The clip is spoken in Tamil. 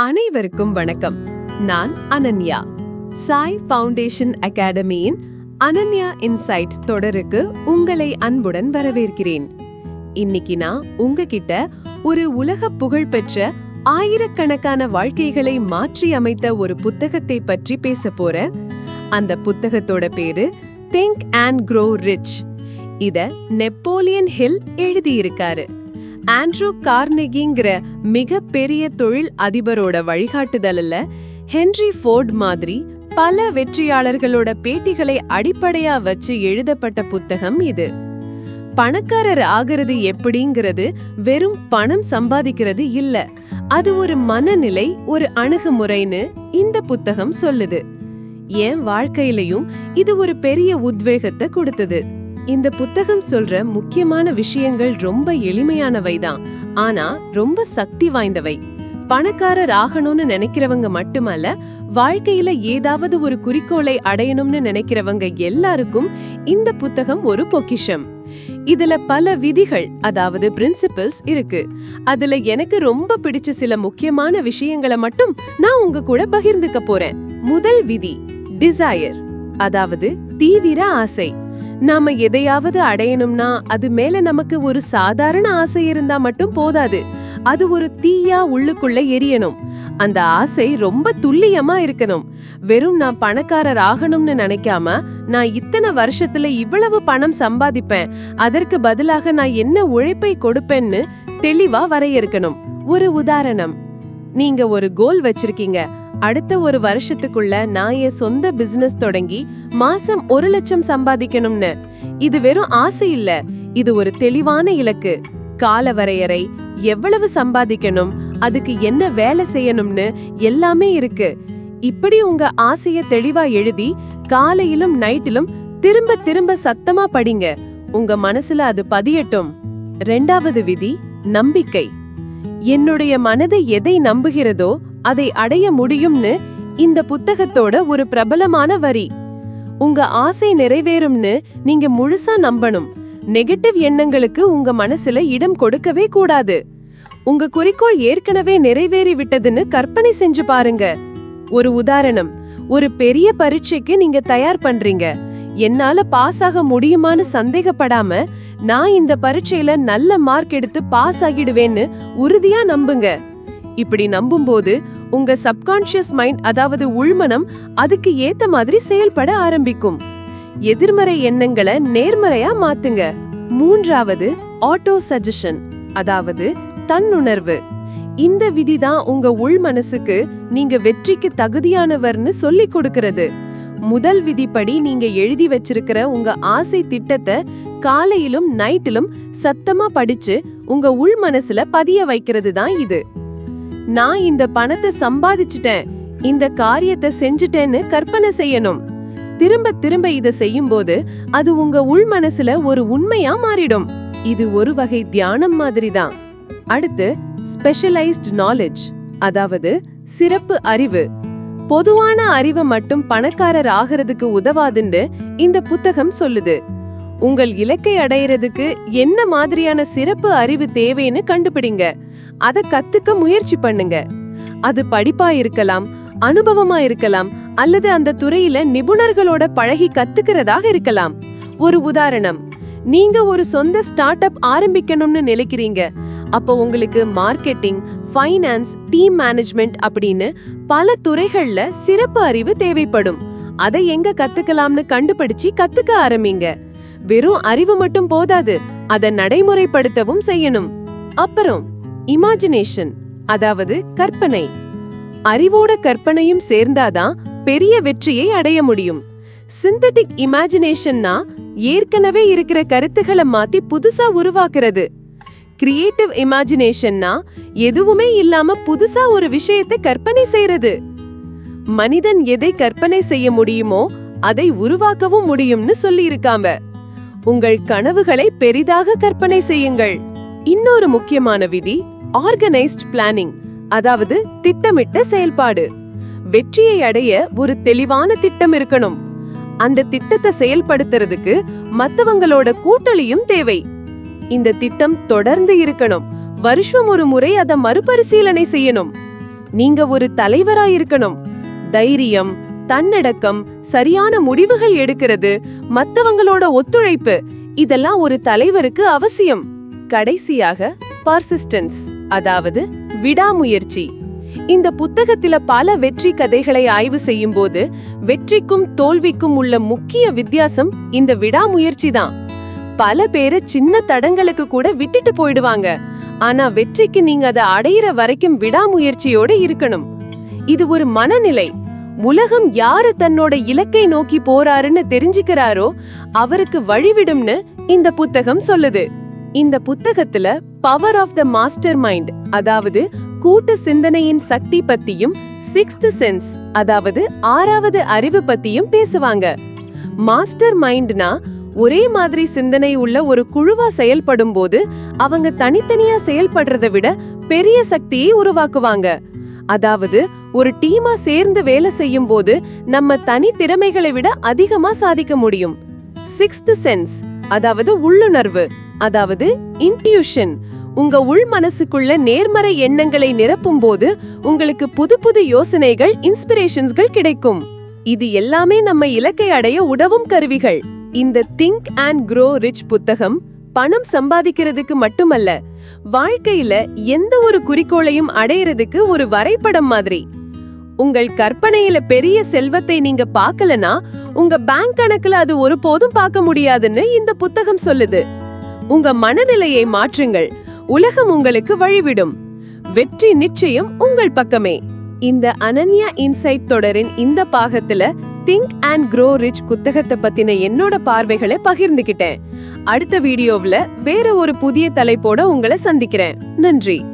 அனைவருக்கும் வணக்கம். நான் அனன்யா. சாய் ஃபவுண்டேஷன் அகாடமியின் அனன்யா இன்சைட் தொடருக்கு உங்களை அன்புடன் வரவேற்கிறேன். இன்னைக்கு நான் உங்ககிட்ட ஒரு உலக புகழ்பெற்ற ஆயிரக்கணக்கான வாழ்க்கைகளை மாற்றி அமைத்த ஒரு புத்தகத்தை பற்றி பேச போறேன். அந்த புத்தகத்தோட பேரு திங்க் அண்ட் க்ரோ ரிச் இத நெப்போலியன் ஹில் எழுதியிருக்காரு. ஆண்ட்ரூ கார்னெகிங்கிற மிக பெரிய தொழில் அதிபரோட வழிகாட்டுதலில் ஹென்றி ஃபோர்ட் மாதிரி பல வெற்றியாளர்களோட பேட்டிகளை அடிப்படையா வச்சு எழுதப்பட்ட புத்தகம் இது. பணக்காரர் ஆகிறது எப்படிங்கிறது வெறும் பணம் சம்பாதிக்கிறது இல்ல. அது ஒரு மனநிலை ஒரு அணுகுமுறைன்னு இந்த புத்தகம் சொல்லுது. என் வாழ்க்கையிலையும் இது ஒரு பெரிய உத்வேகத்தை கொடுத்தது. இந்த புத்தகம் சொல்ற முக்கியமான விஷயங்கள் ரொம்ப எளிமையானவை தான் ஆனா ரொம்ப சக்தி வாய்ந்தவை. பணக்காரர் ஆகணும்னு நினைக்கிறவங்க மட்டுமல்ல வாழ்க்கையில ஏதாவது ஒரு குறிக்கோளை அடையணும்னு நினைக்கிறவங்க எல்லாருக்கும் இந்த புத்தகம் ஒரு பொக்கிஷம். இதுல பல விதிகள் அதாவது பிரின்சிபல்ஸ் இருக்கு. அதுல எனக்கு ரொம்ப பிடிச்ச சில முக்கியமான விஷயங்களை மட்டும் நான் உங்க கூட பகிர்ந்துக்க போறேன். முதல் விதி டிசையர் அதாவது தீவிர ஆசை. நாம எதையாவது அடையணும்னா அது மேல நமக்கு ஒரு சாதாரண ஆசை இருந்தா மட்டும் போதாது. அது ஒரு தீயா உள்ளுக்குள்ள எரியணும். அந்த ஆசை ரொம்ப துல்லியமா இருக்கணும். வெறும் நான் பணக்காரர் ஆகணும்னு நினைக்காம நான் இத்தனை வருஷத்துல இவ்வளவு பணம் சம்பாதிப்பேன். அதற்கு பதிலாக நான் என்ன உழைப்பை கொடுப்பேன்னு தெளிவா வரையறுக்கணும். ஒரு உதாரணம். நீங்க ஒரு கோல் வச்சிருக்கீங்க. அடுத்த ஒரு வருஷத்துக்குள்ள நான் என் சொந்த பிசினஸ் தொடங்கி மாசம் ஒரு லட்சம் சம்பாதிக்கணும்னு. இது வெறும் ஆசை இல்ல. இது ஒரு தெளிவான இலக்கு. கால வரையறை எவ்வளவு சம்பாதிக்கணும் அதுக்கு என்ன வேலை செய்யணும்னு எல்லாமே இருக்கு. இப்படி உங்க ஆசைய தெளிவா எழுதி காலையிலும் நைட்டிலும் திரும்ப திரும்ப சத்தமா படிங்க. உங்க மனசுல அது பதியட்டும். ரெண்டாவது விதி நம்பிக்கை. என்னுடைய மனது எதை நம்புகிறதோ அதை அடைய முடியும்னு இந்த புத்தகத்தோட ஒரு பிரபலமான வரி. உங்க ஆசை நிறைவேறும்னு நீங்க முழுசா நம்பணும். நெகட்டிவ் எண்ணங்களுக்கு உங்க மனசுல இடம் கொடுக்கவே கூடாது. உங்க குறிக்கோள் ஏற்கனவே நிறைவேறி விட்டதுன்னு கற்பனை செஞ்சு பாருங்க. ஒரு உதாரணம் ஒரு பெரிய பரீட்சைக்கு நீங்க தயார் பண்றீங்க. என்னால பாஸ் ஆக முடியுமான்னு சந்தேகப்படாம நான் இந்த பரீட்சையில நல்ல மார்க் எடுத்து பாஸ் ஆகிடுவேன்னு உறுதியா நம்புங்க. இப்படி நம்பும்போது உங்க சப்கான்ஷியஸ் மைண்ட் அதாவது உள்மனம் அதுக்கு ஏத்த மாதிரி செயல்பட ஆரம்பிக்கும். எதிர்மறை எண்ணங்களை நேர்மறையா மாத்துங்க. மூன்றாவது ஆட்டோ சஜஷன் அதாவது தன்னுணர்வு. இந்த விதிதான் உங்க உள் மனசுக்கு நீங்க வெற்றிக்கு தகுதியானவர்னு சொல்லி கொடுக்கிறது. முதல் விதிப்படி நீங்க எழுதி வச்சிருக்கிற உங்க ஆசை திட்டத்தை காலையிலும் நைட்டிலும் சத்தமா படிச்சு உங்க உள் மனசுல பதிய வைக்கிறது தான் இது. நான் இந்த பணத்தை சம்பாதிச்சிட்டேன். இந்த காரியத்தை செஞ்சுட்டேன்னு கற்பனை செய்யணும். திரும்ப திரும்ப இத செய்யும்போது அது உங்க உள் மனசுல ஒரு உண்மையா மாறிடும். இது ஒரு வகை தியானம் மாதிரி தான் அடுத்து ஸ்பெஷலைஸ்ட் நாலேஜ் அதாவது சிறப்பு அறிவு. பொதுவான அறிவை மட்டும் பணக்காரர் ஆகிறதுக்கு உதவாதுன்னு இந்த புத்தகம் சொல்லுது. உங்கள் இலக்கை அடையிறதுக்கு என்ன மாதிரியான சிறப்பு அறிவு தேவைன்னு கண்டுபிடிங்க. அத கத்துக்க முயற்சி பண்ணுங்க. அது படிப்பா இருக்கலாம் அனுபவமா இருக்கலாம் அல்லது அந்த துறையில நிபுணர்களோட பழகி கத்துக்கிறதாக இருக்கலாம். ஒரு உதாரணம் நீங்க ஒரு சொந்த ஸ்டார்ட் அப் ஆரம்பிக்கணும்னு நினைக்கிறீங்க. அப்போ உங்களுக்கு மார்க்கெட்டிங் ஃபைனான்ஸ் டீம் மேனேஜ்மெண்ட் அப்படின்னு பல துறைகள்ல சிறப்பு அறிவு தேவைப்படும். அதை எங்க கத்துக்கலாம்னு கண்டுபிடிச்சு கத்துக்க ஆரம்பிங்க. வெறும் அறிவு மட்டும் போதாது அதை நடைமுறைப்படுத்தவும் செய்யணும். அப்புறம் இமேஜினேஷன் அதாவது கற்பனை. அறிவோட கற்பனையும் சேர்ந்தாதான் பெரிய வெற்றியை அடைய முடியும். சிந்தட்டிக் இமேஜினேஷன்னா ஏற்கனவே இருக்கிற கருத்துக்களை மாத்தி புதுசா உருவாக்குறது. கிரியேட்டிவ் இமேஜினேஷன்னா எதுவுமே இல்லாம புதுசா ஒரு விஷயத்தை கற்பனை செய்யறது மனிதன் எதை கற்பனை செய்ய முடியுமோ அதை உருவாக்கவும் முடியும்னு சொல்லியிருக்காங்க. உங்கள் கனவுகளை பெரிதாக கற்பனை செய்யுங்கள். இன்னொரு முக்கியமான விதி ஆர்கனைஸ்ட் பிளானிங் அதாவது திட்டமிட்ட செயல்பாடு. வெற்றியை அடைய ஒரு தெளிவான திட்டம் இருக்கணும். அந்த திட்டத்தை செயல்படுத்துறதுக்கு மத்தவங்களோட கூட்டளியும் தேவை. இந்த திட்டம் தொடர்ந்து இருக்கணும். வருஷம் ஒரு முறை அதை மறுபரிசீலனை செய்யணும். நீங்க ஒரு தலைவரா இருக்கணும். தைரியம் தன்னடக்கம் சரியான முடிவுகள் எடுக்கிறது மத்தவங்களோட ஒத்துழைப்பு இதெல்லாம் ஒரு தலைவருக்கு அவசியம். கடைசியாக பர்சிஸ்டன்ஸ் அதாவது விடாமுயற்சி. இந்த புத்தகத்தில பல வெற்றி கதைகளை ஆய்வு செய்யும் போது வெற்றிக்கும் தோல்விக்கும் உள்ள முக்கிய வித்தியாசம் இந்த விடாமுயற்சி தான். பல பேரு சின்ன தடங்களுக்கு கூட விட்டுட்டு போயிடுவாங்க. ஆனா வெற்றிக்கு நீங்க அதை அடையிற வரைக்கும் விடாமுயற்சியோட இருக்கணும். இது ஒரு மனநிலை. உலகம் யாரு தன்னோட இலக்கை நோக்கி போறாருன்னு தெரிஞ்சுக்கிறாரோ அவருக்கு வழிவிடும்னு இந்த புத்தகம் சொல்லுது. இந்த புத்தகத்துல power of the master mind அதாவது கூட்டு சிந்தனையின் சக்தி பத்தியும் சிக்ஸ்த் சென்ஸ் அதாவது ஆறாவது அறிவு பத்தியும் பேசுவாங்க. மாஸ்டர் மைண்ட்னா ஒரே மாதிரி சிந்தனை உள்ள ஒரு குழுவா செயல்படும் போது அவங்க தனித்தனியா செயல்படுறதை விட பெரிய சக்தியை உருவாக்குவாங்க. அதாவது ஒரு டீமா சேர்ந்து வேலை செய்யும் போது நம்ம தனி திறமைகளை விட அதிகமா சாதிக்க முடியும். சிக்ஸ்த் சென்ஸ் அதாவது உள்ளுணர்வு அதாவது இன்டியூஷன் உங்க உள் மனசுக்குள்ள நேர்மறை எண்ணங்களை நிரப்பும் போது உங்களுக்கு புது புது யோசனைகள் இன்ஸ்பிரேஷன்ஸ்கள் கிடைக்கும். இது எல்லாமே நம்ம இலக்கை அடைய உதவும் கருவிகள். இந்த திங்க் அண்ட் க்ரோ ரிச் புத்தகம் பணம் சம்பாதிக்கிறதுக்கு மட்டுமல்ல வாழ்க்கையில எந்த ஒரு குறிக்கோளையும் அடையறதுக்கு ஒரு வரைபடம் மாதிரி. உங்கள் கற்பனையில பெரிய செல்வத்தை நீங்க பார்க்கலனா உங்க பேங்க் கணக்குல அது ஒருபோதும் பார்க்க முடியாதுன்னு இந்த புத்தகம் சொல்லுது. உங்க மனநிலையை மாற்றுங்கள். உலகம் உங்களுக்கு வழிவிடும். வெற்றி நிச்சயம் உங்கள் பக்கமே. இந்த அனன்யா இன்சைட் தொடரின் இந்த பாகத்துல திங்க் அண்ட் க்ரோ ரிச் புத்தகத்தை பத்தின என்னோட பார்வைகளை பகிர்ந்துகிட்டேன். அடுத்த வீடியோவில் வேற ஒரு புதிய தலைப்போட உங்களை சந்திக்கிறேன். நன்றி.